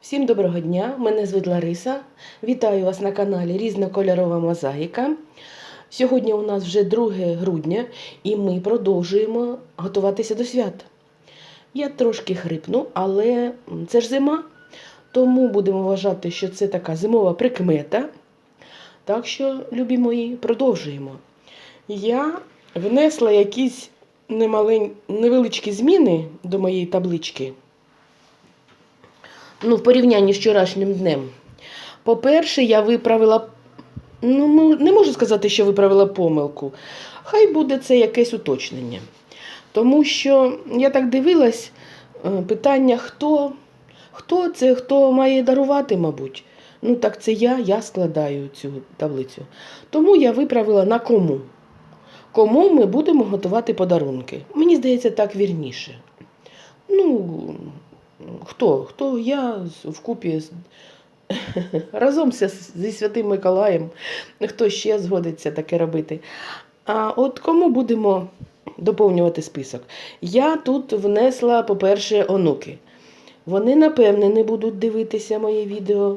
Всім доброго дня! Мене звуть Лариса. Вітаю вас на каналі Різнокольорова мозаїка. Сьогодні у нас вже 2 грудня і ми продовжуємо готуватися до свят. Я трошки хрипну, але це ж зима, тому будемо вважати, що це така зимова прикмета. Так що, любі мої, продовжуємо. Я внесла якісь немалень... невеличкі зміни до моєї таблички ну, в порівнянні з вчорашнім днем. По-перше, я виправила, ну, не можу сказати, що виправила помилку. Хай буде це якесь уточнення. Тому що я так дивилась, е, питання, хто, хто це, хто має дарувати, мабуть. Ну, так це я, я складаю цю таблицю. Тому я виправила на кому. Кому ми будемо готувати подарунки. Мені здається, так вірніше. Ну, хто? Хто я вкупі разом зі Святим Миколаєм, хто ще згодиться таке робити. А от кому будемо доповнювати список? Я тут внесла, по-перше, онуки. Вони, напевне, не будуть дивитися моє відео,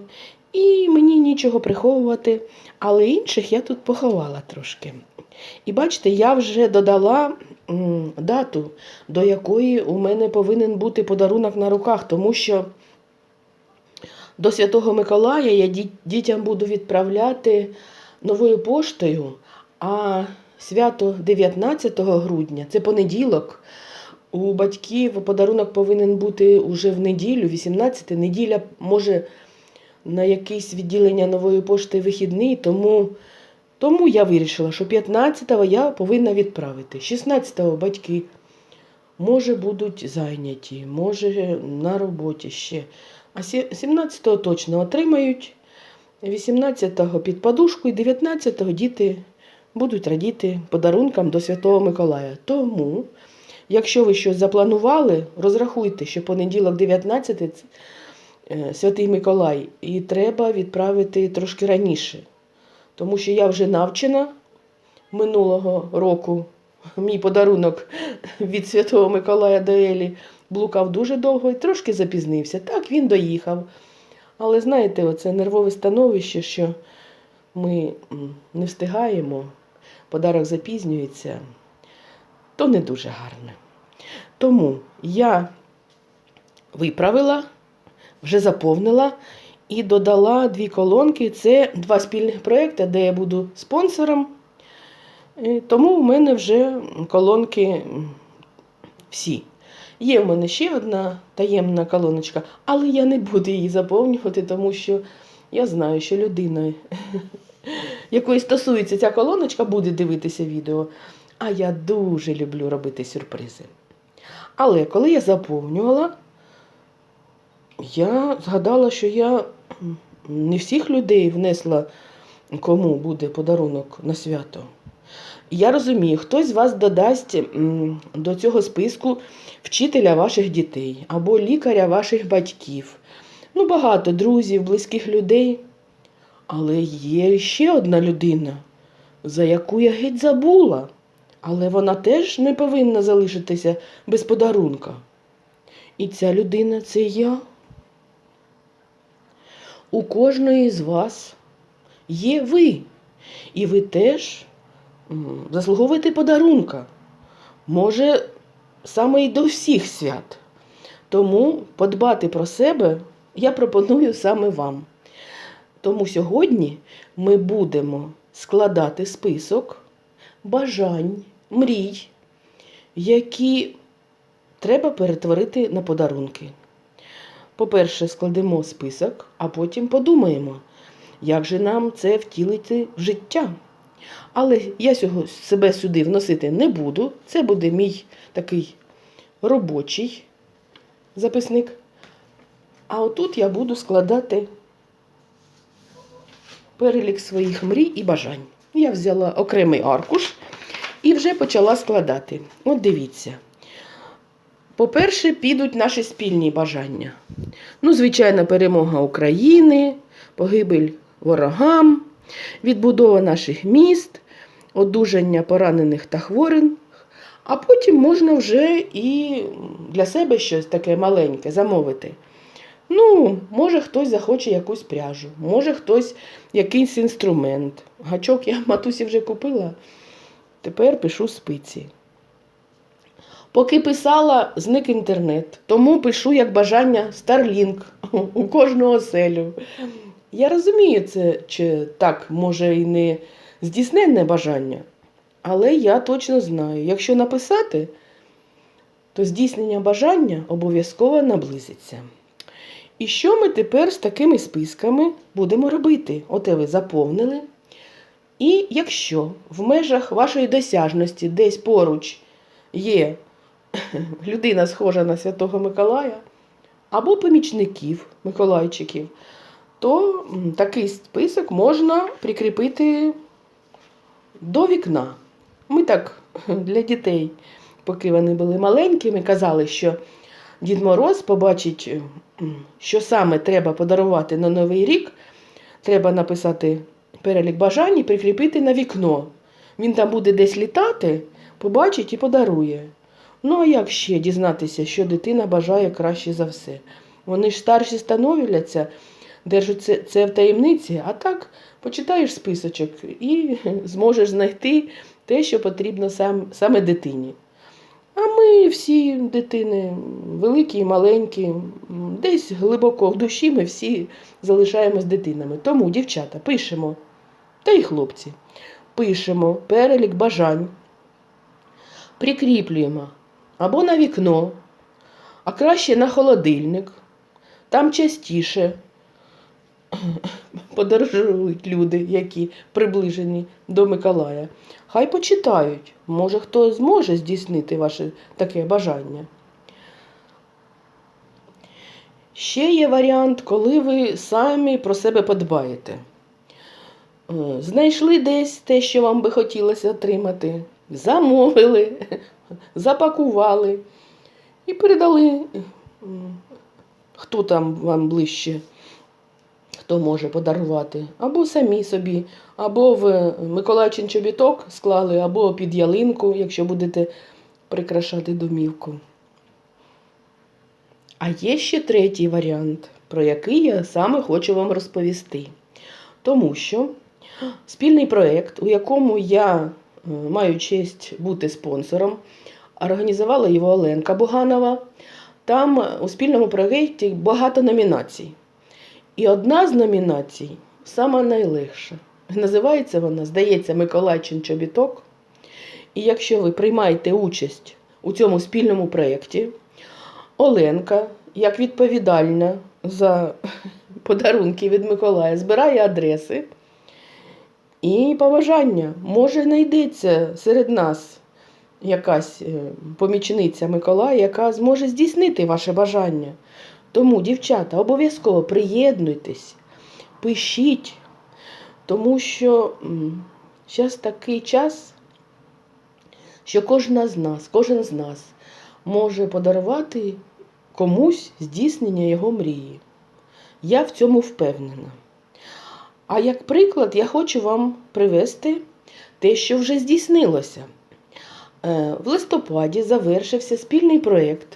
і мені нічого приховувати, але інших я тут поховала трошки. І бачите, я вже додала дату, до якої у мене повинен бути подарунок на руках, тому що до Святого Миколая я дітям буду відправляти новою поштою, а свято 19 грудня, це понеділок. У батьків подарунок повинен бути уже в неділю, 18 неділя, може на якесь відділення нової пошти вихідний, тому, тому я вирішила, що 15-го я повинна відправити. 16-го батьки може будуть зайняті, може на роботі ще. А 17-го точно отримають, 18-го під подушку і 19-го діти будуть радіти подарункам до Святого Миколая. Тому, якщо ви щось запланували, розрахуйте, що понеділок 19 е, Святий Миколай, і треба відправити трошки раніше. Тому що я вже навчена минулого року. Мій подарунок від Святого Миколая до Елі блукав дуже довго і трошки запізнився. Так, він доїхав. Але знаєте, оце нервове становище, що ми не встигаємо, подарок запізнюється, то не дуже гарно. Тому я виправила, вже заповнила і додала дві колонки. Це два спільних проекти, де я буду спонсором. Тому у мене вже колонки всі. Є в мене ще одна таємна колоночка, але я не буду її заповнювати, тому що я знаю, що людина, якої стосується ця колоночка, буде дивитися відео. А я дуже люблю робити сюрпризи. Але коли я заповнювала, я згадала, що я не всіх людей внесла, кому буде подарунок на свято. Я розумію, хтось з вас додасть до цього списку вчителя ваших дітей або лікаря ваших батьків. Ну, багато друзів, близьких людей. Але є ще одна людина, за яку я геть забула. Але вона теж не повинна залишитися без подарунка. І ця людина це я. У кожної з вас є ви. І ви теж заслуговуєте подарунка. Може, саме й до всіх свят. Тому подбати про себе я пропоную саме вам. Тому сьогодні ми будемо складати список бажань, мрій, які треба перетворити на подарунки. По-перше, складемо список, а потім подумаємо, як же нам це втілити в життя. Але я себе сюди вносити не буду. Це буде мій такий робочий записник. А отут я буду складати перелік своїх мрій і бажань. Я взяла окремий аркуш і вже почала складати. От дивіться. По-перше, підуть наші спільні бажання. Ну, звичайно, перемога України, погибель ворогам, відбудова наших міст, одужання поранених та хворих. А потім можна вже і для себе щось таке маленьке замовити. Ну, може хтось захоче якусь пряжу, може хтось якийсь інструмент. Гачок я матусі вже купила, тепер пишу спиці. Поки писала, зник інтернет, тому пишу як бажання Starlink у кожного оселю. Я розумію, це чи так, може, і не здійсненне бажання, але я точно знаю, якщо написати, то здійснення бажання обов'язково наблизиться. І що ми тепер з такими списками будемо робити? Оте ви заповнили. І якщо в межах вашої досяжності десь поруч є людина, схожа на Святого Миколая, або помічників Миколайчиків, то такий список можна прикріпити до вікна. Ми так для дітей, поки вони були маленькими, казали, що Дід Мороз побачить, що саме треба подарувати на Новий рік, треба написати перелік бажань і прикріпити на вікно. Він там буде десь літати, побачить і подарує. Ну а як ще дізнатися, що дитина бажає краще за все? Вони ж старші становляться, держать це, це в таємниці, а так почитаєш списочок і зможеш знайти те, що потрібно сам, саме дитині. А ми всі дитини, великі і маленькі, десь глибоко в душі ми всі залишаємось дитинами. Тому, дівчата, пишемо, та й хлопці, пишемо перелік бажань, прикріплюємо або на вікно, а краще на холодильник. Там частіше подорожують люди, які приближені до Миколая. Хай почитають. Може, хто зможе здійснити ваше таке бажання. Ще є варіант, коли ви самі про себе подбаєте. Е, Знайшли десь те, що вам би хотілося отримати, замовили, запакували і передали, хто там вам ближче, хто може подарувати, або самі собі, або в Миколайчин чобіток склали, або під ялинку, якщо будете прикрашати домівку. А є ще третій варіант, про який я саме хочу вам розповісти. Тому що спільний проєкт, у якому я маю честь бути спонсором, організувала його Оленка Буганова. Там е, у спільному проєкті багато номінацій. І одна з номінацій сама найлегша. Називається вона, здається, Миколайчин чобіток. І якщо ви приймаєте участь у цьому спільному проєкті, Оленка, як відповідальна за подарунки від Миколая, збирає адреси і побажання. Може, знайдеться серед нас якась е, помічниця Миколая, яка зможе здійснити ваше бажання. Тому, дівчата, обов'язково приєднуйтесь, пишіть, тому що зараз такий час, що кожна з нас, кожен з нас може подарувати комусь здійснення його мрії. Я в цьому впевнена. А як приклад, я хочу вам привести те, що вже здійснилося. Е, В листопаді завершився спільний проєкт.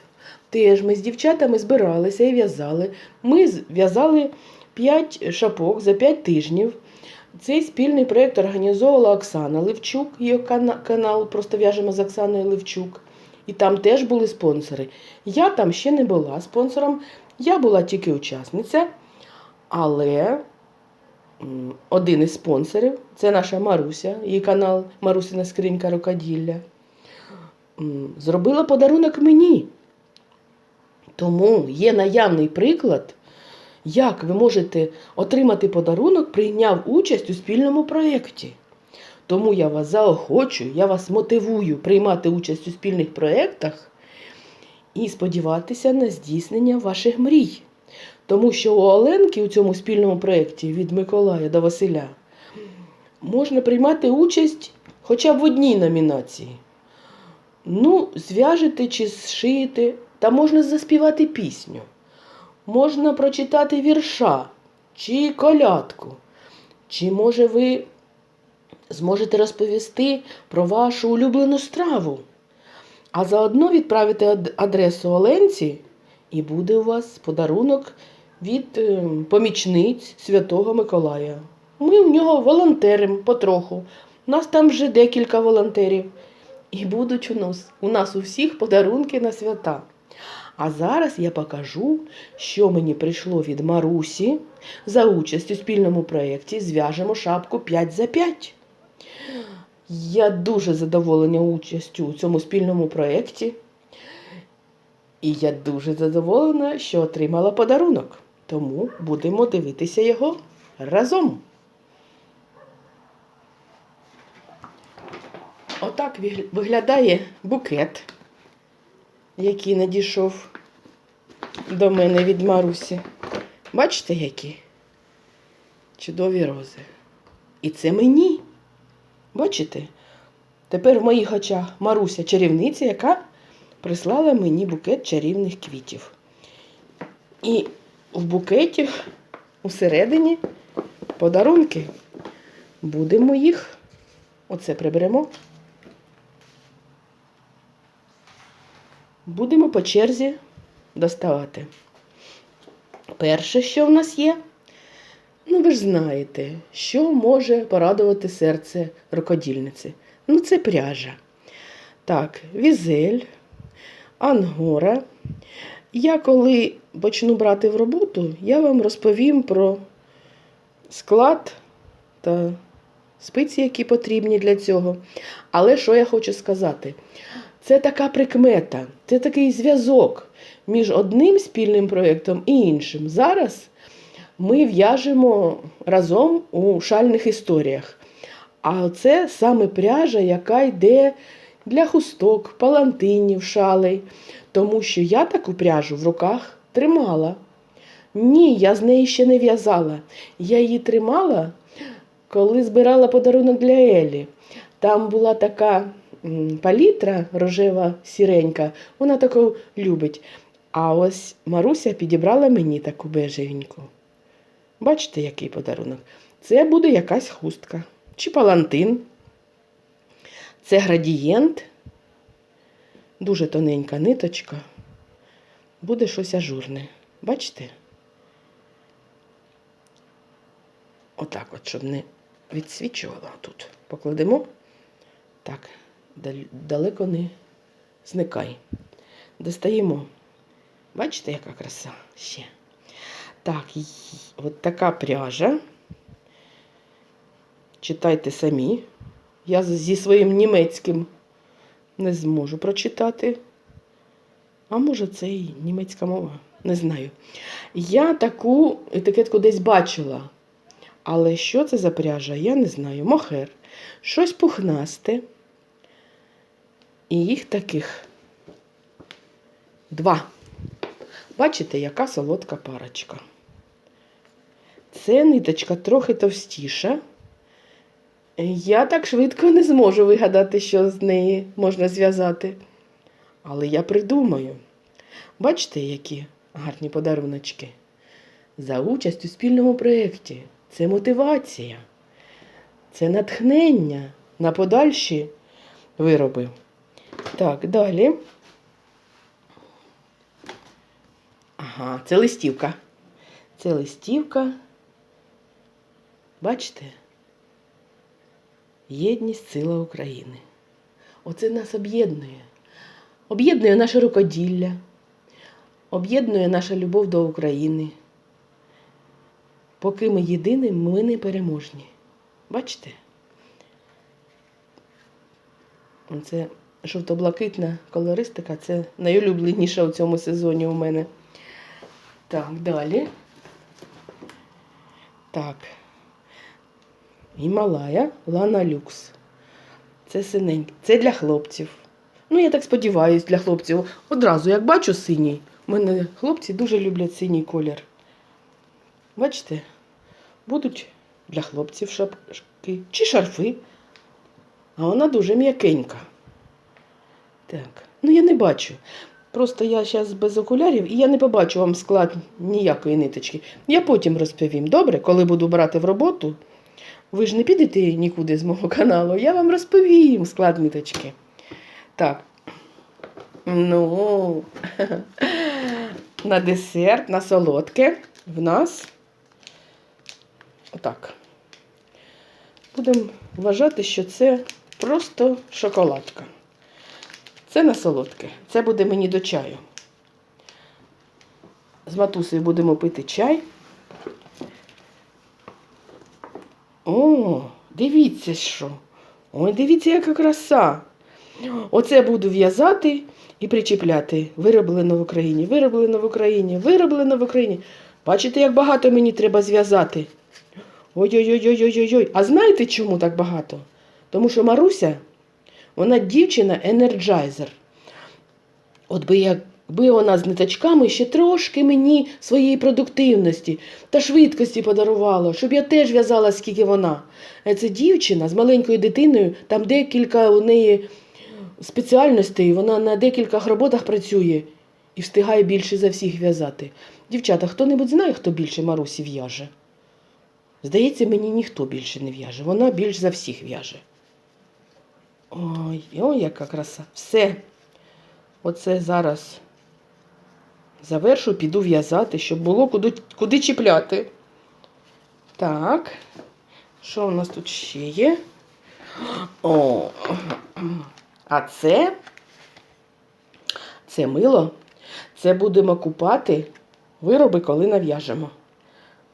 Теж ми з дівчатами збиралися і в'язали. Ми в'язали 5 шапок за 5 тижнів. Цей спільний проєкт організовувала Оксана Левчук, її канал просто в'яжемо з Оксаною Левчук. І там теж були спонсори. Я там ще не була спонсором, я була тільки учасниця, але один із спонсорів це наша Маруся, її канал Марусина скринька рукоділля. Зробила подарунок мені. Тому є наявний приклад, як ви можете отримати подарунок, прийняв участь у спільному проєкті. Тому я вас заохочую, я вас мотивую приймати участь у спільних проєктах і сподіватися на здійснення ваших мрій. Тому що у Оленки у цьому спільному проєкті від Миколая до Василя можна приймати участь хоча б в одній номінації. Ну, зв'яжете чи зшиєте, та можна заспівати пісню. Можна прочитати вірша чи колядку. Чи може ви зможете розповісти про вашу улюблену страву? А заодно відправити адресу Оленці, і буде у вас подарунок від е, помічниць Святого Миколая. Ми в нього волонтеримо потроху. У нас там вже декілька волонтерів. І будуть у нас, у нас у всіх подарунки на свята. А зараз я покажу, що мені прийшло від Марусі за участь у спільному проєкті Зв'яжемо шапку 5 за 5. Я дуже задоволена участю у цьому спільному проєкті. І я дуже задоволена, що отримала подарунок. Тому будемо дивитися його разом. Отак виглядає букет, який надійшов до мене від Марусі. Бачите, які чудові рози. І це мені. Бачите? Тепер в моїх очах Маруся чарівниця, яка прислала мені букет чарівних квітів. І в букеті усередині подарунки. Будемо їх. Оце приберемо. Будемо по черзі доставати. Перше, що в нас є, ну ви ж знаєте, що може порадувати серце рукодільниці. Ну, це пряжа. Так, візель, ангора. Я коли почну брати в роботу, я вам розповім про склад та спиці, які потрібні для цього. Але що я хочу сказати? Це така прикмета, це такий зв'язок між одним спільним проєктом і іншим. Зараз ми в'яжемо разом у шальних історіях. А це саме пряжа, яка йде для хусток, палантинів, шалей. Тому що я таку пряжу в руках тримала. Ні, я з неї ще не в'язала. Я її тримала, коли збирала подарунок для Елі. Там була така палітра рожева сіренька, вона таку любить. А ось Маруся підібрала мені таку бежевеньку. Бачите, який подарунок? Це буде якась хустка чи палантин. Це градієнт, дуже тоненька ниточка. Буде щось ажурне. Бачите? Отак от, щоб не відсвічувала тут. Покладемо. Так, далеко не зникай. Достаємо. Бачите, яка краса ще. Так, от така пряжа. Читайте самі. Я зі своїм німецьким не зможу прочитати. А може, це і німецька мова? Не знаю. Я таку етикетку десь бачила. Але що це за пряжа, я не знаю. Мохер. Щось пухнасте. І їх таких два. Бачите, яка солодка парочка. Це ниточка трохи товстіша. Я так швидко не зможу вигадати, що з неї можна зв'язати. Але я придумаю. Бачите, які гарні подаруночки. За участь у спільному проєкті. Це мотивація, це натхнення на подальші вироби. Так, далі. Ага, це листівка. Це листівка. Бачите? Єдність сила України. Оце нас об'єднує. Об'єднує наше рукоділля, об'єднує наша любов до України. Поки ми єдині, ми не переможні. Бачите? Це жовто-блакитна колористика, це найулюбленіша у цьому сезоні у мене. Так, далі. Так. Гімалая Лана Люкс. Це синенький. Це для хлопців. Ну, я так сподіваюся, для хлопців. Одразу, як бачу синій, у мене хлопці дуже люблять синій колір. Бачите? Будуть для хлопців шапки чи шарфи. А вона дуже м'якенька. Так, ну я не бачу. Просто я зараз без окулярів і я не побачу вам склад ніякої ниточки. Я потім розповім. Добре, коли буду брати в роботу. Ви ж не підете нікуди з мого каналу, я вам розповім склад ниточки. Так. Ну, на десерт, на солодке. в нас отак. Будемо вважати, що це просто шоколадка. Це на солодке. Це буде мені до чаю. З матусею будемо пити чай. О, дивіться що. Ой, дивіться, яка краса. Оце буду в'язати і причіпляти. Вироблено в Україні, вироблено в Україні, вироблено в Україні. Бачите, як багато мені треба зв'язати. Ой-ой-ой-ой-ой-ой. А знаєте, чому так багато? Тому що Маруся, вона дівчина енерджайзер. От би якби вона з ниточками ще трошки мені своєї продуктивності та швидкості подарувала, щоб я теж в'язала, скільки вона. А Це дівчина з маленькою дитиною, там декілька у неї спеціальностей, вона на декількох роботах працює і встигає більше за всіх в'язати. Дівчата, хто-небудь знає, хто більше Марусі в'яже? Здається, мені ніхто більше не в'яже. Вона більш за всіх в'яже. Ой, ой, яка краса. Все. Оце зараз завершу, піду в'язати, щоб було куди, куди чіпляти. Так. Що у нас тут ще є? О, а це, це мило. Це будемо купати вироби, коли нав'яжемо.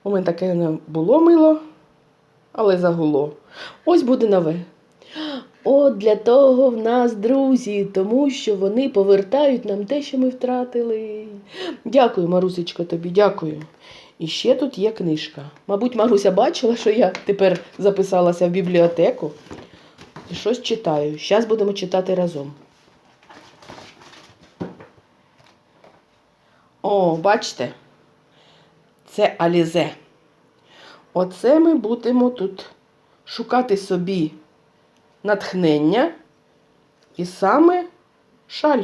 У мене таке не було мило, але загуло. Ось буде нове. От для того в нас друзі, тому що вони повертають нам те, що ми втратили. Дякую, Марусечко, тобі, дякую. І ще тут є книжка. Мабуть, Маруся бачила, що я тепер записалася в бібліотеку і щось читаю. Зараз будемо читати разом. О, бачите? Це Алізе. Оце ми будемо тут шукати собі натхнення і саме шаль.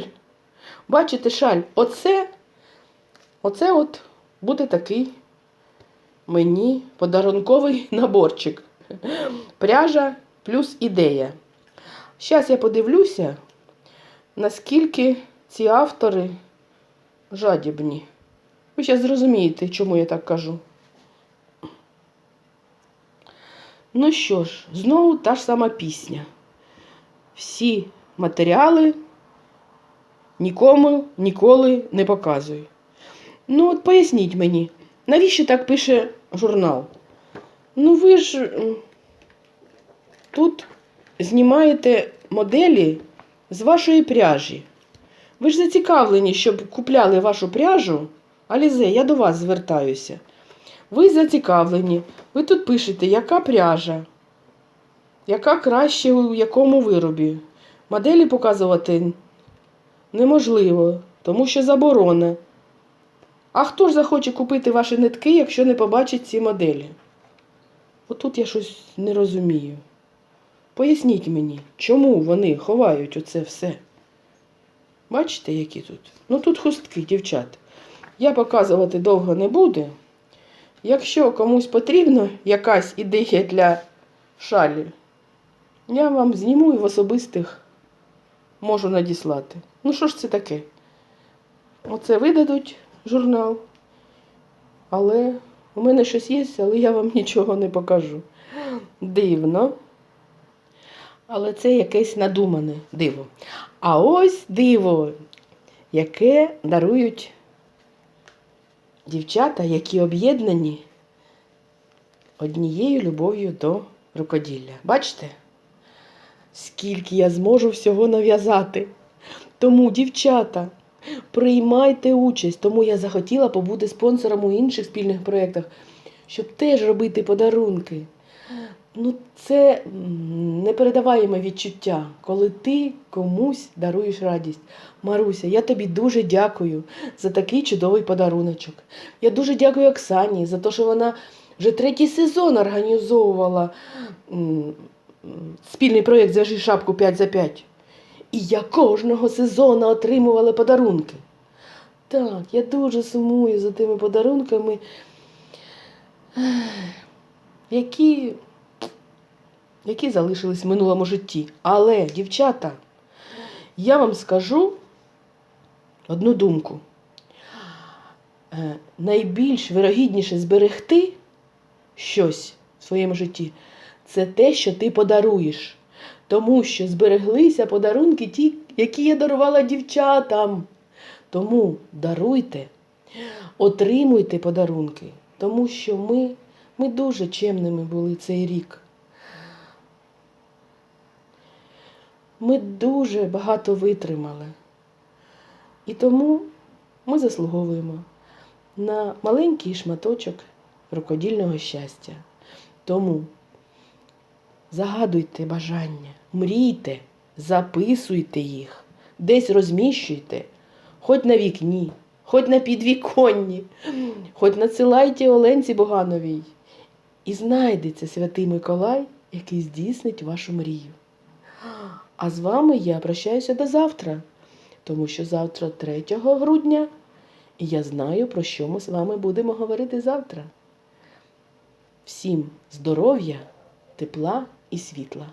Бачите, шаль, оце, оце от буде такий мені подарунковий наборчик. Пряжа плюс ідея. Зараз я подивлюся, наскільки ці автори жадібні. Ви зараз зрозумієте, чому я так кажу. Ну що ж, знову та ж сама пісня. Всі матеріали нікому ніколи не показую. Ну, от поясніть мені, навіщо так пише журнал? Ну, ви ж тут знімаєте моделі з вашої пряжі. Ви ж зацікавлені, щоб купляли вашу пряжу. Алізе, я до вас звертаюся. Ви зацікавлені. Ви тут пишете, яка пряжа, яка краще у якому виробі. Моделі показувати неможливо, тому що заборона. А хто ж захоче купити ваші нитки, якщо не побачить ці моделі? Отут я щось не розумію. Поясніть мені, чому вони ховають оце все? Бачите, які тут? Ну тут хустки, дівчат. Я показувати довго не буду. Якщо комусь потрібна якась ідея для шалі, я вам зніму і в особистих можу надіслати. Ну що ж це таке? Оце видадуть журнал. Але у мене щось є, але я вам нічого не покажу. Дивно. Але це якесь надумане диво. А ось диво, яке дарують дівчата, які об'єднані однією любов'ю до рукоділля. Бачите? Скільки я зможу всього нав'язати. Тому, дівчата, приймайте участь, тому я захотіла побути спонсором у інших спільних проєктах, щоб теж робити подарунки. Ну, це м, непередаваєме відчуття, коли ти комусь даруєш радість. Маруся, я тобі дуже дякую за такий чудовий подаруночок. Я дуже дякую Оксані за те, що вона вже третій сезон організовувала спільний проєкт Зв'яжи шапку 5 за 5. І я кожного сезону отримувала подарунки. Так, я дуже сумую за тими подарунками, які які залишились в минулому житті. Але, дівчата, я вам скажу одну думку. е, найбільш вирогідніше зберегти щось в своєму житті, це те, що ти подаруєш. Тому що збереглися подарунки ті, які я дарувала дівчатам. Тому даруйте, отримуйте подарунки, тому що ми, ми дуже чемними були цей рік. Ми дуже багато витримали. І тому ми заслуговуємо на маленький шматочок рукодільного щастя. Тому загадуйте бажання, мрійте, записуйте їх, десь розміщуйте, хоч на вікні, хоч на підвіконні, хоч надсилайте Оленці Богановій. І знайдеться святий Миколай, який здійснить вашу мрію. А з вами я прощаюся до завтра, тому що завтра 3 грудня, і я знаю, про що ми з вами будемо говорити завтра. Всім здоров'я, тепла і світла.